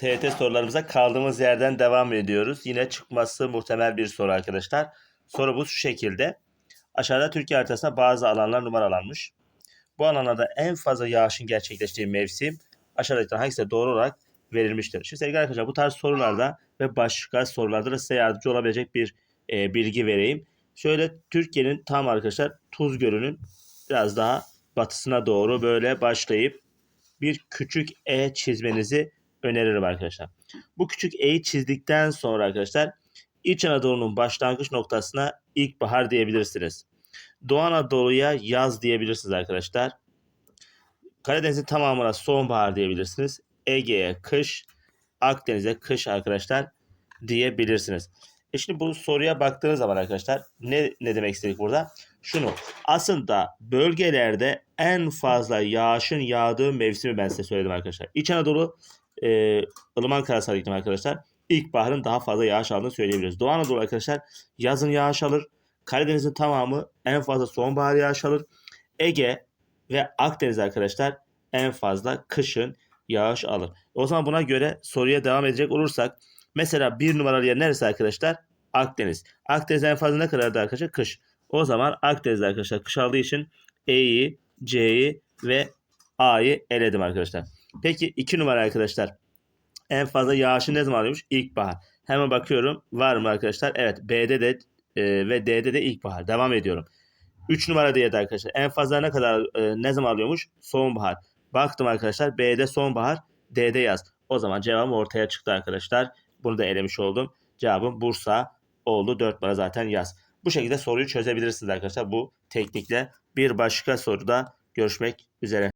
TET sorularımıza kaldığımız yerden devam ediyoruz. Yine çıkması muhtemel bir soru arkadaşlar. Soru bu şu şekilde. Aşağıda Türkiye haritasında bazı alanlar numaralanmış. Bu alanlarda en fazla yağışın gerçekleştiği mevsim aşağıdakilerden hangisi doğru olarak verilmiştir. Şimdi sevgili arkadaşlar bu tarz sorularda ve başka sorularda da size yardımcı olabilecek bir e, bilgi vereyim. Şöyle Türkiye'nin tam arkadaşlar Tuz Gölü'nün biraz daha batısına doğru böyle başlayıp bir küçük E çizmenizi öneririm arkadaşlar. Bu küçük E'yi çizdikten sonra arkadaşlar İç Anadolu'nun başlangıç noktasına ilkbahar diyebilirsiniz. Doğu Anadolu'ya yaz diyebilirsiniz arkadaşlar. Karadeniz'in tamamına sonbahar diyebilirsiniz. Ege'ye kış, Akdeniz'e kış arkadaşlar diyebilirsiniz. E şimdi bu soruya baktığınız zaman arkadaşlar ne, ne demek istedik burada? Şunu aslında bölgelerde en fazla yağışın yağdığı mevsimi ben size söyledim arkadaşlar. İç Anadolu e, ılıman karasal iklim arkadaşlar. İlkbaharın daha fazla yağış aldığını söyleyebiliriz. Doğu Anadolu arkadaşlar yazın yağış alır. Karadeniz'in tamamı en fazla sonbahar yağış alır. Ege ve Akdeniz arkadaşlar en fazla kışın yağış alır. O zaman buna göre soruya devam edecek olursak mesela bir numaralı yer neresi arkadaşlar? Akdeniz. Akdeniz en fazla ne kadardı arkadaşlar? Kış. O zaman Akdeniz'de arkadaşlar kış aldığı için E'yi, C'yi ve A'yı eledim arkadaşlar. Peki 2 numara arkadaşlar. En fazla yağışı ne zaman alıyormuş? İlkbahar. Hemen bakıyorum. Var mı arkadaşlar? Evet. B'de de e, ve D'de de ilkbahar. Devam ediyorum. 3 numara diye arkadaşlar. En fazla ne kadar e, ne zaman alıyormuş? Sonbahar. Baktım arkadaşlar. B'de sonbahar, D'de yaz. O zaman cevabım ortaya çıktı arkadaşlar. Bunu da elemiş oldum. Cevabım Bursa oldu. 4 numara zaten yaz. Bu şekilde soruyu çözebilirsiniz arkadaşlar. Bu teknikle bir başka soruda görüşmek üzere.